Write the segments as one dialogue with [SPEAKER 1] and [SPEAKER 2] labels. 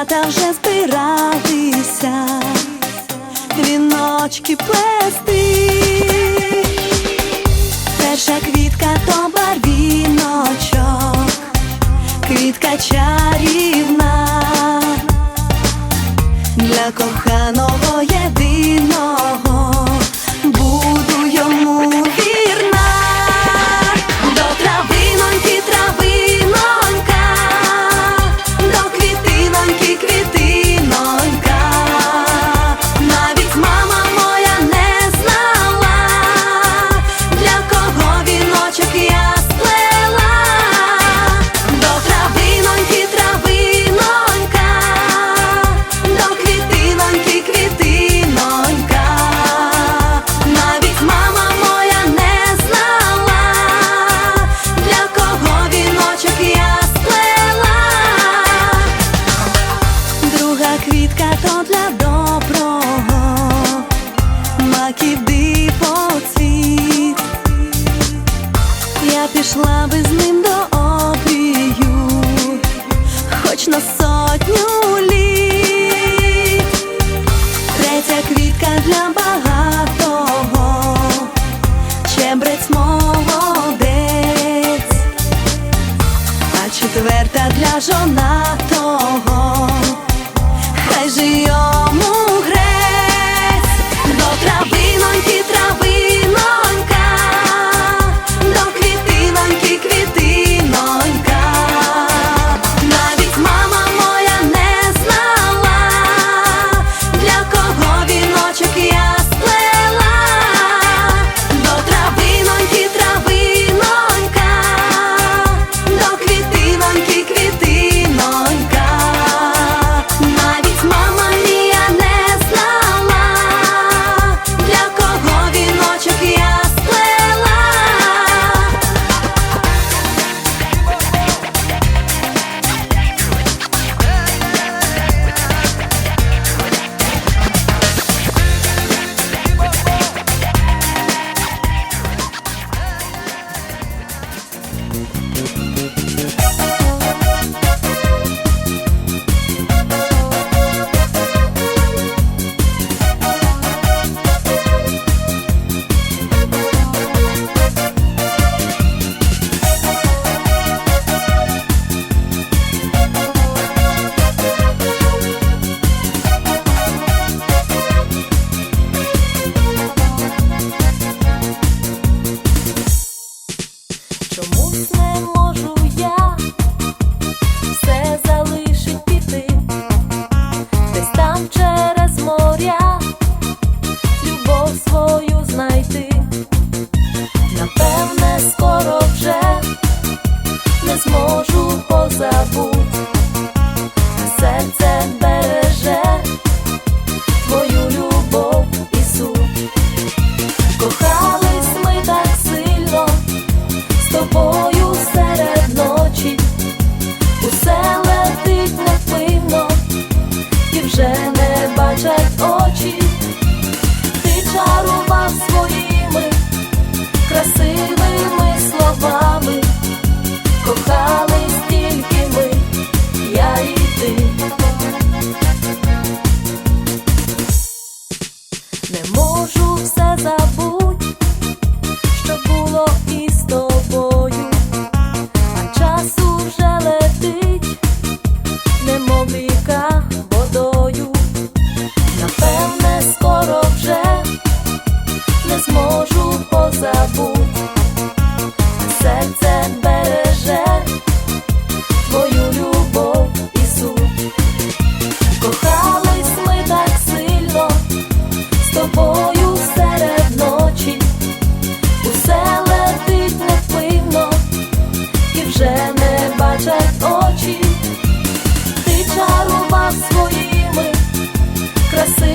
[SPEAKER 1] дівчата вже збиралися, віночки плести, перша квітка то барвіночок, квітка чарівна для
[SPEAKER 2] кохання. свой the
[SPEAKER 3] same.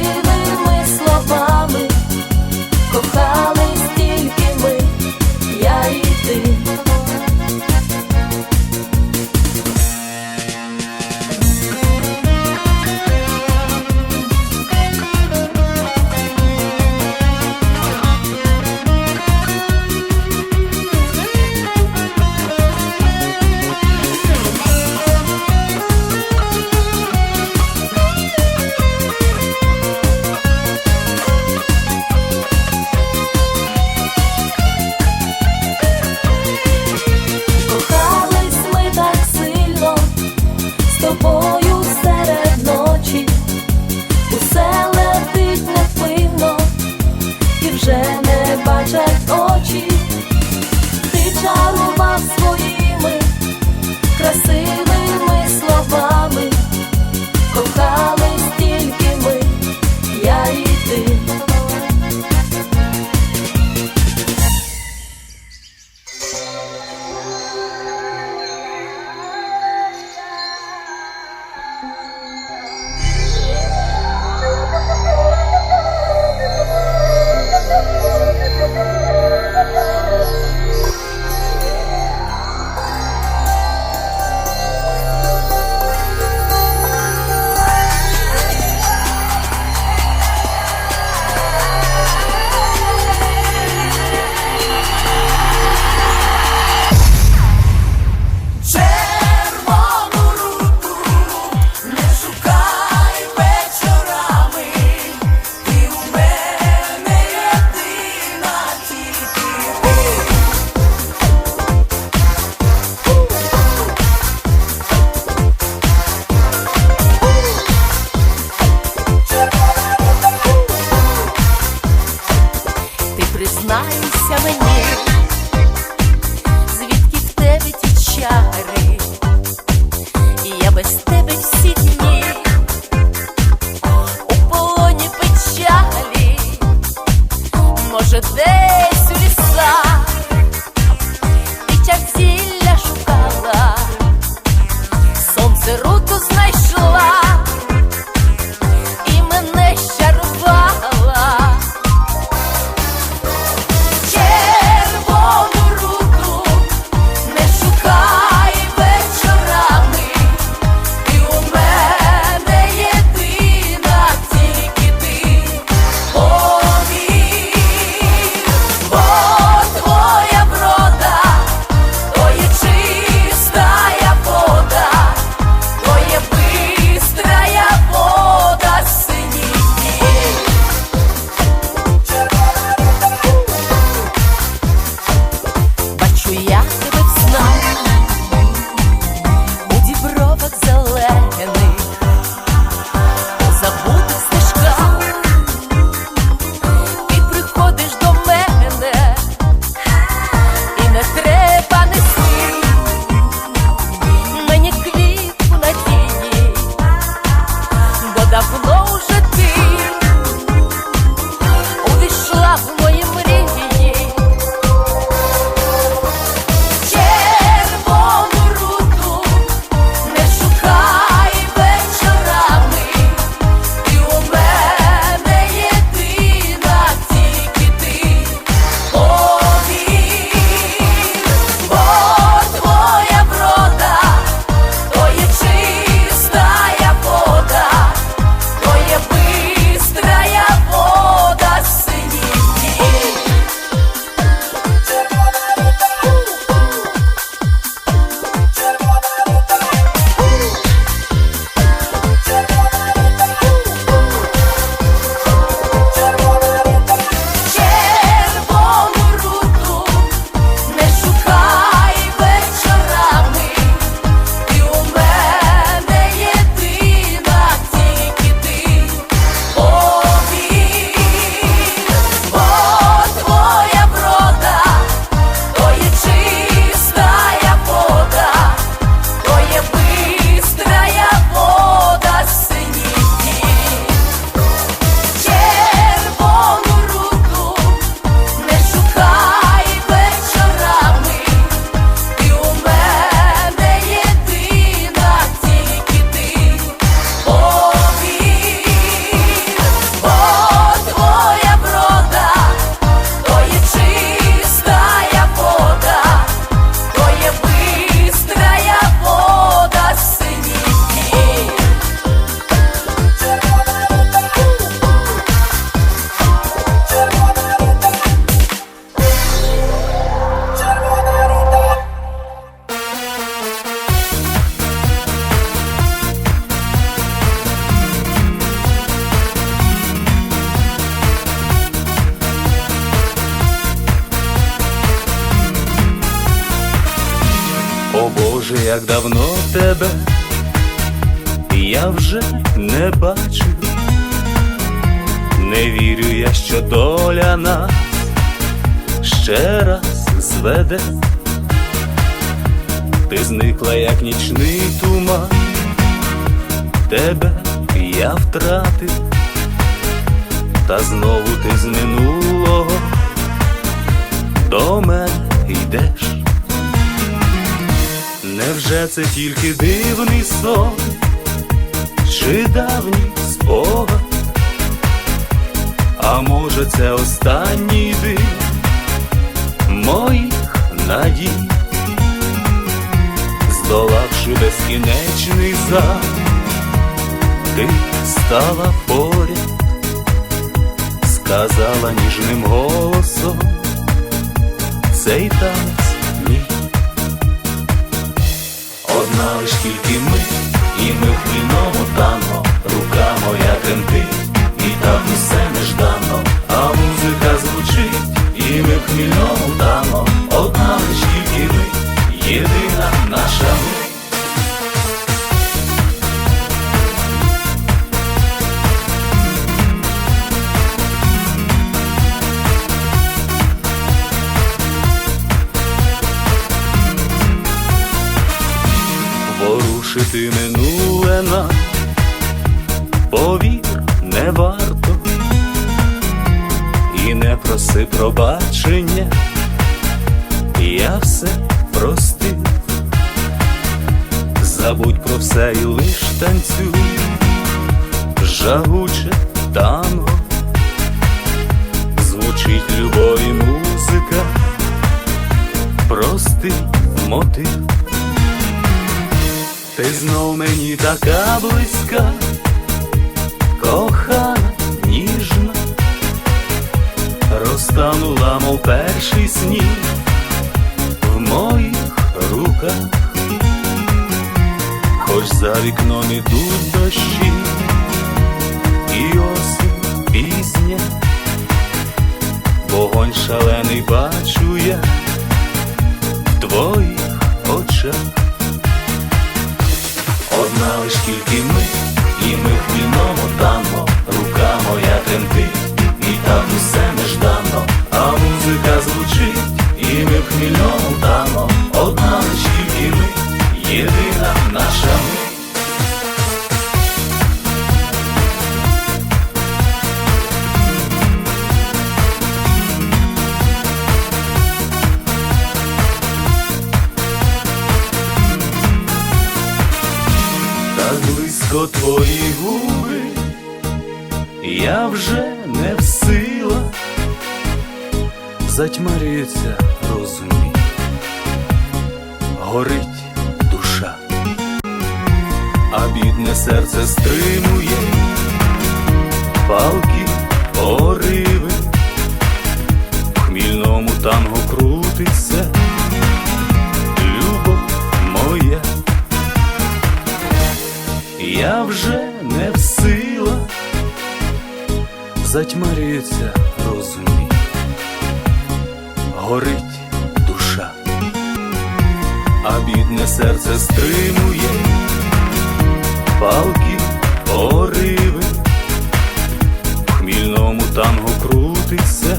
[SPEAKER 3] Боже, як давно тебе? Я вже не бачив, не вірю я, що доля нас ще раз зведе, ти зникла, як нічний туман, тебе я втратив, та знову ти з минулого до мене йдеш. Невже це тільки дивний сон, чи давній спогад? А може це останній день моїх надій, здолавши безкінечний зал, ти стала поряд, сказала ніжним голосом, цей танець лиш тільки ми, і ми в хвильному танго, рука моя тремтить, і там усе неждано, а музика звучить, і ми в хвильному танго, одна лиш тільки ми, єдина наша я все простив,
[SPEAKER 4] Забудь про все і лиш танцюй, жагуче танго, звучить любої музика, простий мотив. Ти знов мені така близька, кохана, ніжна, розтанула, мов перший сніг в моїх руках, хоч за вікном ідуть дощі, і осінь пізня, вогонь шалений бачу я в твоїх очах. Одна лиш тільки ми, і ми в хвильному танго, рука моя тремтить, я вже не в силах, затьмарюється розум горить душа, а бідне серце стримує палки пориви, в хмільному танго крутиться. Я вже не в силах, затьмарюється розум. Горить душа, а бідне серце стримує палки пориви, в хмільному танго крутиться,